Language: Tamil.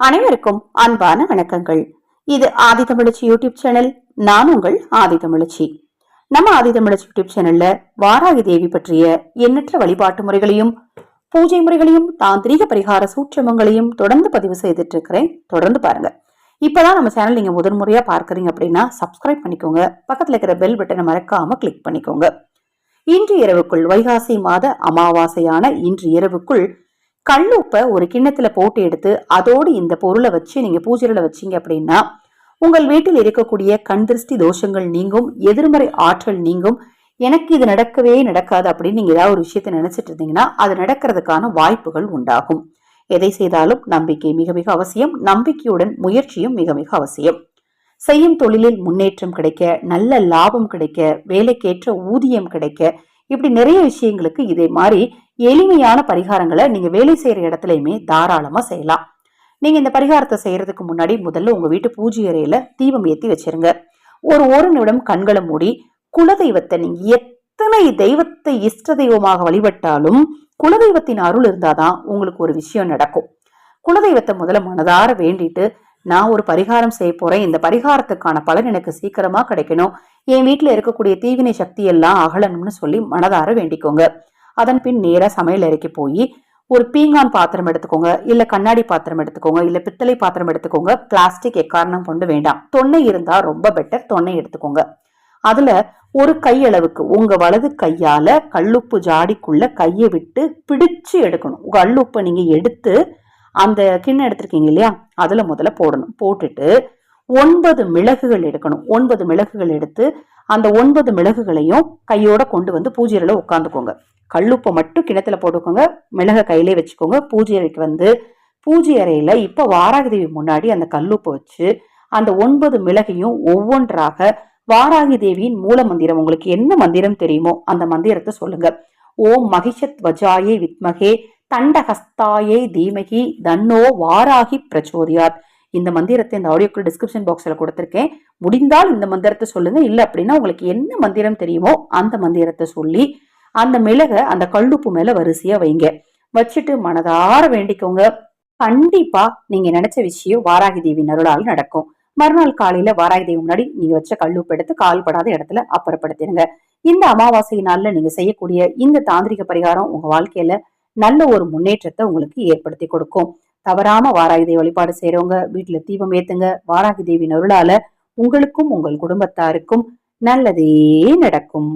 அனைவருக்கும் அன்பான வணக்கங்கள். இது ஆதி தமிழச்சி யூடியூப் சேனல் நான் உங்கள் ஆதி தமிழச்சி. நம்ம ஆதி தமிழச்சி யூடியூப் சேனல்ல வாராகி தேவி பற்றிய எண்ணற்ற வழிபாட்டு முறைகளையும் பூஜை முறைகளையும் தாந்திரீக பரிகார சூட்சமங்களையும் தொடர்ந்து பதிவு செய்துட்டு இருக்கிறேன் தொடர்ந்து பாருங்க. இப்பதான் நம்ம சேனல் நீங்க முதன் முறையா பார்க்கறீங்க அப்படின்னா சப்ஸ்கிரைப் பண்ணிக்கோங்க. பக்கத்துல இருக்கிற பெல் பட்டனை மறக்காம கிளிக் பண்ணிக்கோங்க. இன்று இரவுக்குள் வைகாசி மாத அமாவாசையான இன்று இரவுக்குள் கல்லுப்பை ஒரு கிண்ணத்துல போட்டு எடுத்து அதோடு இந்த பொருளை வச்சு நீங்க பூஜையில வச்சீங்க அப்படின்னா உங்கள் வீட்டில் இருக்கக்கூடிய கண் திருஷ்டி தோஷங்கள் நீங்கும் எதிர்மறை ஆற்றல் நீங்கும். எனக்கு இது நடக்கவே நடக்காது அப்படின்னு நீங்க ஏதாவது ஒரு விஷயத்தை நினைச்சிட்டு இருந்தீங்கன்னா அது நடக்கிறதுக்கான வாய்ப்புகள் உண்டாகும். எதை செய்தாலும் நம்பிக்கை மிக மிக அவசியம். நம்பிக்கையுடன் முயற்சியும் மிக மிக அவசியம். செய்யும் தொழிலில் முன்னேற்றம் கிடைக்க நல்ல லாபம் கிடைக்க வேலைக்கேற்ற ஊதியம் கிடைக்க இப்படி நிறைய விஷயங்களுக்கு இதே மாதிரி எளிமையான பரிகாரங்களை நீங்க வேலை செய்யற இடத்துலையுமே தாராளமா செய்யலாம். நீங்க இந்த பரிகாரத்தை செய்யறதுக்கு முன்னாடி முதல்ல உங்க வீட்டு பூஜை அறையில தீபம் ஏத்தி வச்சிருங்க. ஒரு ஒரு நிமிடம் கண்களை மூடி குலதெய்வத்தை நீங்க எத்தனை தெய்வத்தை இஷ்ட தெய்வமாக வழிபட்டாலும் குலதெய்வத்தின் அருள் இருந்தாதான் உங்களுக்கு ஒரு விஷயம் நடக்கும். குலதெய்வத்தை முதல்ல மனதார வேண்டிட்டு நான் ஒரு பரிகாரம் செய்ய போறேன். இந்த பரிகாரத்துக்கான பலன் எனக்கு சீக்கிரமா கிடைக்கணும். என் வீட்டில் இருக்கக்கூடிய தீவினை சக்தி எல்லாம் அகலணும்னு சொல்லி மனதார வேண்டிக்கோங்க. அதன் பின் நேராக சமையல் அறைக்கு போய் ஒரு பீங்கான் பாத்திரம் எடுத்துக்கோங்க. இல்ல கண்ணாடி பாத்திரம் எடுத்துக்கோங்க. இல்ல பித்தளை பாத்திரம் எடுத்துக்கோங்க. பிளாஸ்டிக் எக்காரணம் கொண்டு வேண்டாம். தொன்னை இருந்தா ரொம்ப பெட்டர் தொன்னை எடுத்துக்கோங்க. அதுல ஒரு கையளவுக்கு உங்க வலது கையால கல்லுப்பு ஜாடிக்குள்ள கையை விட்டு பிடிச்சு எடுக்கணும். கல்லுப்பை நீங்க எடுத்து அந்த கிண்ணம் எடுத்திருக்கீங்க இல்லையா? அதுல முதல்ல போடணும். போட்டுட்டு ஒன்பது மிளகுகள் எடுக்கணும். ஒன்பது மிளகுகள் எடுத்து அந்த ஒன்பது மிளகுகளையும் கையோட கொண்டு வந்து பூஜையில உட்காந்துக்கோங்க. கல்லுப்பை மட்டும் கிணத்துல போட்டுக்கோங்க. மிளகை கையிலே வச்சுக்கோங்க. பூஜை அறைக்கு வந்து பூஜை அறையில இப்போ வாராகிதேவி முன்னாடி அந்த கல்லுப்பை வச்சு அந்த ஒன்பது மிளகையும் ஒவ்வொன்றாக வாராகி தேவியின் மூல மந்திரம் உங்களுக்கு என்ன மந்திரம் தெரியுமோ அந்த மந்திரத்தை சொல்லுங்க. ஓம் மகிஷத் வஜாயே வித்மகே தண்டஹஸ்தாயே தீமகி தன்னோ வாராகி பிரச்சோதியாத் இந்த மந்திரத்தை இந்த ஆடியோக்கு டிஸ்கிரிப்ஷன் பாக்ஸில் கொடுத்துருக்கேன். முடிந்தால் இந்த மந்திரத்தை சொல்லுங்க. இல்லை அப்படின்னா உங்களுக்கு என்ன மந்திரம் தெரியுமோ அந்த மந்திரத்தை சொல்லி அந்த மிளகை அந்த கல்லுப்பு மேல வரிசையா வைங்க. வச்சுட்டு மனதார வேண்டிக்கோங்க. கண்டிப்பா நீங்க நினைச்ச விஷயம் வாராகி தேவி நருளால் நடக்கும். மறுநாள் காலையில வாராகி தேவி முன்னாடி நீங்க வச்ச கல்லுப்பு எடுத்து கால்படாத இடத்துல அப்புறப்படுத்திடுங்க. இந்த அமாவாசை நாள்ல நீங்க செய்யக்கூடிய இந்த தாந்திரிக பரிகாரம் உங்க வாழ்க்கையில நல்ல ஒரு முன்னேற்றத்தை உங்களுக்கு ஏற்படுத்தி கொடுக்கும். தவறாம வாராகி தேவி வழிபாடு செய்யறவங்க வீட்டுல தீபம் ஏத்துங்க. வாராகி தேவி அருளால உங்களுக்கும் உங்கள் குடும்பத்தாருக்கும் நல்லதே நடக்கும்.